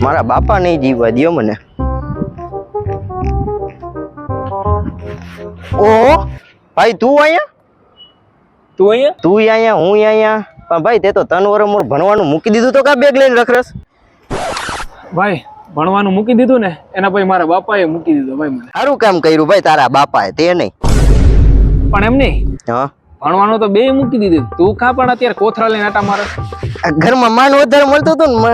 મારા બાપા નહીં જીવવા દ્યો મને. ઓહો ભાઈ તું અહીંયા? તું અહીંયા? તું અહીંયા હું અહીંયા? પણ ભાઈ તે તો તન વર મોર ભણવાનું મૂકી દીધું તો કા બેગ લઈને રખરસ ભાઈ ભણવાનું મૂકી દીધું ને એના પછી મારા બાપાએ મૂકી દીધું ભાઈ મને. સારું કામ કર્યું ભાઈ તારા બાપાએ તે નહીં. પણ એમ નહીં હા. ભણવાનું તો બે મૂકી દીધું. તું કા પણ અત્યારે કોથરા લઈને આટા મારે? ઘરમાં માન વધારે મળતું હતું ને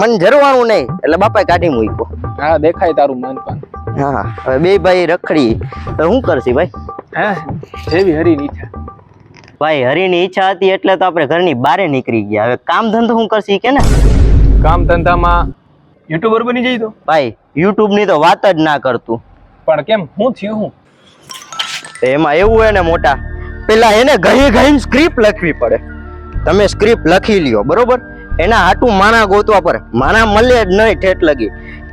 મન જરવાનું નહીં. એટલે બાપાએ કાઢી મૂક્યો. હા દેખાય તારું મન પણ. હા હવે બે ભાઈ રખડી. તો શું કરશી ભાઈ? હે જેવી હરીની ઈચ્છા. ભાઈ હરીની ઈચ્છા હતી એટલે તો આપણે ઘરની બારે નીકળી ગયા. હવે કામ ધંધો શું કરશી કે ને? કામ ધંધામાં યુટ્યુબર બની જઈ તો? ભાઈ યુટ્યુબની તો વાત જ ના કરતું. પણ કેમ? હું થયું હું? એમાં એવું હોય ને મોટા પેલા એને ઘણી ઘણી સ્ક્રિપ્ટ લખવી પડે. તમે સ્ક્રિપ્ટ લખી લ્યો બરોબર? એના હાટું માણા ગોતવા પર માણા મળે જ નહીં ઠેઠ લગી.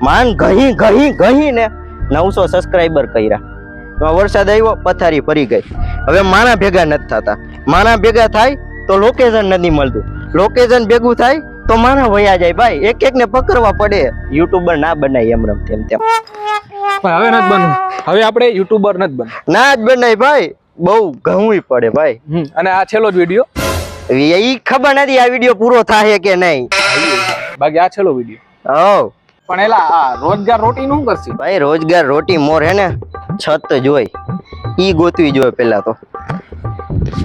માન ઘહી ઘહી ઘહી ને નવસો સબસ્ક્રાઈબર કર્યા. એમાં વરસાદ આવ્યો પથારી ફરી ગઈ. હવે માણા ભેગા નથી થતા. માણા ભેગા થાય તો લોકેશન નથી મળતું. લોકેશન ભેગું થાય તો માના વયા જાય. ભાઈ એક એક ને પકડવા પડે. યુટ્યુબર ના બનાય એમ રમ તેમ તેમ. પણ હવે નથી બનવું. હવે આપણે યુટ્યુબર નથી બનવું. ના જ બનાય ભાઈ. બહુ ઘઉં પડે ભાઈ. અને આ છેલ્લો જ વીડિયો. એ ખબર નથી આ વીડિયો પૂરો થાય કે નહીં. બાકી આ છેલ્લો વીડિયો. હો પણ એલા આ રોજગાર રોટી નું કરશે? ભાઈ રોજગાર રોટી મોર હે ને છત જોઈ. ઈ ગોતવી જોઈએ પેલા તો.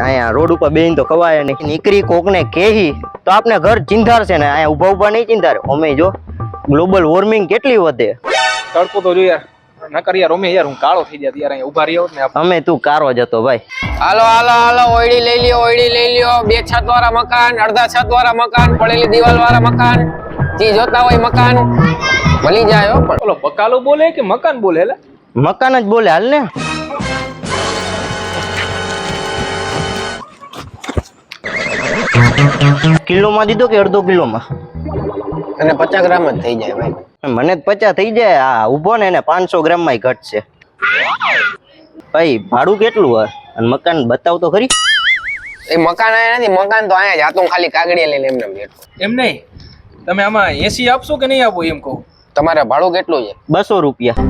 અહીંયા રોડ ઉપર બેન તો ખવાય નહીં. નીકળી કોકને કેહી તો આપણે ઘર ચિંધાર છે ને. અહીંયા ઊભા ઊભા નહીં ચિંધાર. અમે જો ગ્લોબલ વોર્મિંગ કેટલી વધે. તડકો તો જો યાર નકર યાર અમે યાર હું કાળો થઈ જાય યાર અહીંયા ઊભા રહ્યો ને અમે તું કારો જતો ભાઈ. હાલો હાલો હાલો ઓયડી લઈ લ્યો ઓયડી લઈ લ્યો. બે છત વાળા મકાન અડધા છત વાળા મકાન પડેલી દિવાલ વાળા મકાન. જે જોતા હોય મકાન. મળી જાય હો પણ. ઓલો બકાલો બોલે કે મકાન બોલે એટલે મકાન જ બોલે હાલ ને. કિલોમાં દીધો કે અડધો કિલોમાં? અને પચાસ ગ્રામ જ થઈ જાય ભાઈ. મને જ પચાસ થઈ જાય. આ ઊભો ને એને પાંચસો ગ્રામમાં ઘટશે ભાઈ ભાડું કેટલું હોય? અને મકાન બતાવ તો ખરી. એ મકાન આયા નથી મકાન તો આયા જ. આ તો ખાલી કાગળિયા લઈને એમને બેઠો. એમ નહીં? તમે આમાં એસી આપશો કે નહીં આપો એમ કહું? તમારે ભાડું કેટલું છે? બસો રૂપિયા.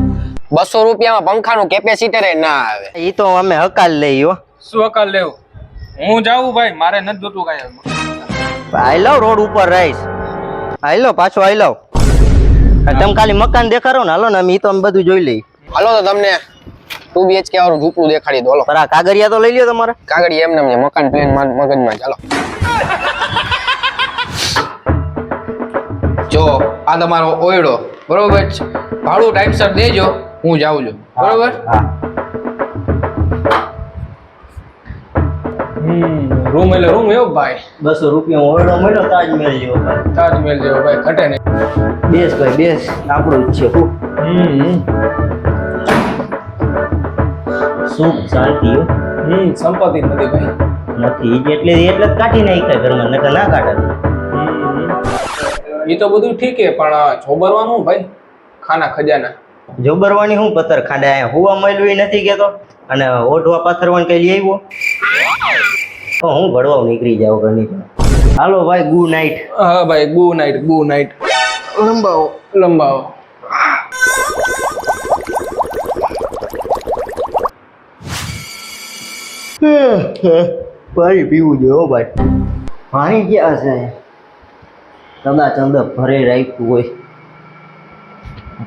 બસો રૂપિયામાં પંખાનું કેપેસિટર ના આવે. એ તો અમે હકાલ લઈ હો. શું હકાલ લેવું? હું જાઉં ભાઈ મારે નથી જોતું કાંઈ આઈ લવ રોડ ઉપર રહીશ આઈ લો પાછો આઈ લવ તમે ખાલી મકાન દેખાડો ને હાલો ને અમે ઈ તો અમે બધું જોઈ લઈ હાલો તો તમને ટુ બીએચકે વાળું ઝૂંપડું દેખાડી દો હાલો. પર આ કાગરિયા તો લઈ લ્યો તમારે. કાગળી એમને એમ મકાન પ્લેન મગજમાં ચાલો જો આ તમારો ઓયડો. બરોબર છે. ભાડું ટાઈમસર દેજો હું જાઉં છું. બરોબર? રૂમ એટલે રૂમ એવો ભાઈ. બસો રૂપિયા ઓરડો મળ્યો તાજમહેલ જેવો તાજમહેલ જેવો ભાઈ ઘટે નહીં. બેસ ભાઈ બેસ. આપણું જ છે સુખ શાંતિ હમ. સંપત્તિ નથી ભાઈ. નથી એટલે એટલે જ કાઢી નાખ્યા ઘરમાં નકર ના કાઢે. એ તો બધું ઠીક છે પણ જોબરવાનું ભાઈ ખાના ખજાના. જોબરવાની હું પથ્થર ખાડે અહીંયા હોવા મળ્યું નથી કેતો અને ઓઢવા પથ્થરવાનું કઈ લઈ આવ્યો? હું ભરવા નીકળી જાઉં ઘરની. હાલો ભાઈ ગુડ નાઇટ. હા ભાઈ ગુ નાઇટ ગુ નાઇટ. લંબાવો. લંબાવો. પાણી પીવું જોઈએ ભાઈ. પાણી ક્યાં છે કદાચ અંદર ભરે રાખ્યું હોય.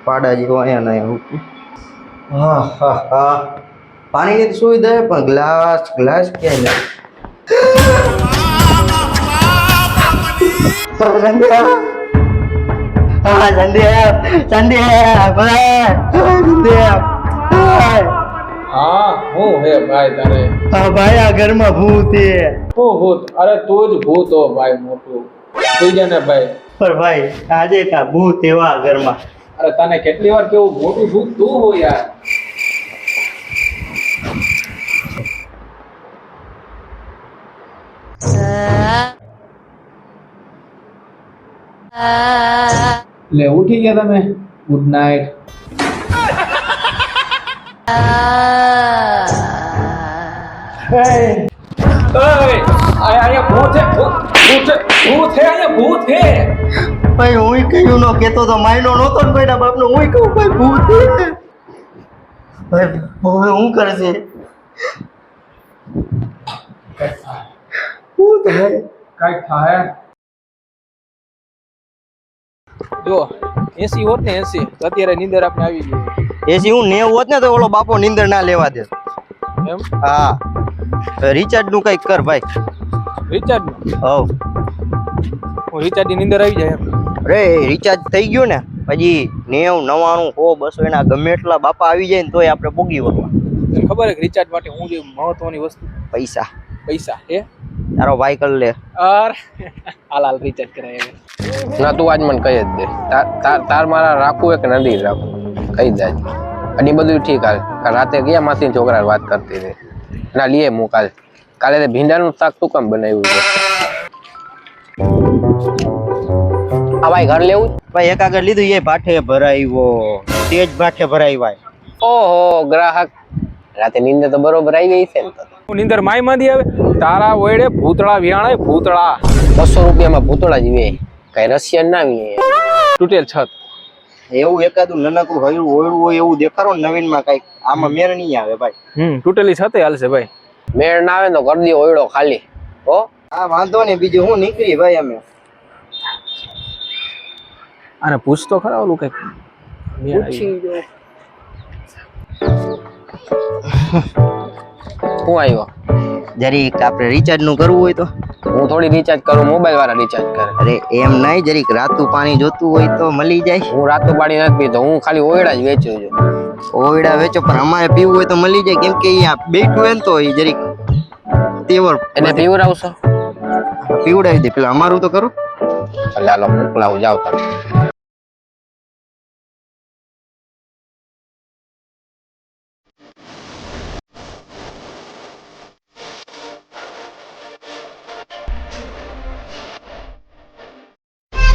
પાડા જેવો અહીંયા નહીં એવું હા હા હા. પાણીની સુવિધા છે પણ ગ્લાસ ગ્લાસ ક્યાંય નથી. હા સંધ્યા સંધ્યા હા હું હે ભાઈ તારે? હા ભાઈ આ ઘરમાં ભૂત છે. તું ભૂત? અરે તું જ ભૂત હો ભાઈ મોટું. સુઈ ને ભાઈ. પર ભાઈ આજે કા ભૂત એવા ઘરમાં. અરે તને કેટલી વાર કેવું મોટું ભૂત તું હો યાર. લે ઉઠી ગયા તમે? ગુડ નાઇટ ભાઈ હું કહ્યું નો કેતો તો માયનો નહોતો ને ભાઈ બાપનો. હું કહું ભાઈ ભૂત. ભાઈ હવે હું કરશે? હું થાય. કાંઈક થાય? જો એસી હોત ને એસી અત્યારે નીંદર આપણે આવી ગઈ. એસી હું નેવ હોત ને તો ઓલો બાપો નીંદર ના લેવા દે. એમ? હા. રિચાર્જનું કંઈક કર ભાઈ. રિચાર્જ હવ. હું રિચાર્જની નીંદર આવી જાય એમ? અરે રિચાર્જ થઈ ગયું ને પછી નેવ નવાણું સો બસો એના ગમે એટલા બાપા આવી જાય ને તોય આપણે પોગી વળવા. ખબર છે રિચાર્જ માટે હું જે મહત્વની વસ્તુ? પૈસા. પૈસા હે? તારો ભાઈ કર લે. અર હાલ હાલ રિચાર્જ કરાય ના તું આજ મને કહી જ દે. તાર- તાર મારા રાખવું એક કે નથી રાખવું કહી દે અને બધું ઠીક હાલ. રાતે ગયા માસી છોકરા વાત કરતી હતી ના લીએ હું કાલ. કાલે તે ભીંડાનું શાક તું કામ બનાવ્યું છે. આ ભાઈ ઘર લેવું? ભાઈ એક આગળ લીધું એ ભાઠે ભરાયો તેજ ભાઠે ભરાય ઓહો ગ્રાહક. રાતે નીંદર તો બરોબર આવી ગઈ છે ને નીંદર માય માંદી આવે તારા ઓયડે ભૂતળા વિયાણે ભૂતળા. બસો રૂપિયામાં ભૂતળા જીવે. કઈ રશિયન ના વીએ. તૂટેલ છત. એવું એકાદું નાનકડું હયું ઓયડું હોય એવું દેખાડો ને નવીનમાં કંઈક. આમાં મેળ નહીં આવે ભાઈ. હમ તૂટેલી છતે હાલશે ભાઈ. મેળ ના આવે ને તો કરી દો ઓયડો ખાલી. હો? હા વાંધો નહીં બીજું હું નીકળી ભાઈ અમે. અને પૂછ તો ખરા ઓલું કંઈક? હું આવ્યો? જરીક આપણે રિચાર્જનું કરવું હોય તો? હું થોડી રિચાર્જ કરું મોબાઈલ વાળા રિચાર્જ કરે. અરે એમ નહીં જરીક રાતું પાણી જોતું હોય તો મળી જાય. હું રાતું પાણી નથી પીતો હું ખાલી ઓયડા જ વેચું છું. ઓયડા વેચો પણ અમારે પીવું હોય તો મળી જાય. કેમ કે અહીંયા બેઠું હોય ને તો એ જરીક તેવર એને પીવડાવશો પીવડાવી દે પેલા અમારું તો કરું. ચાલો મોકલાવું જાવ તમે.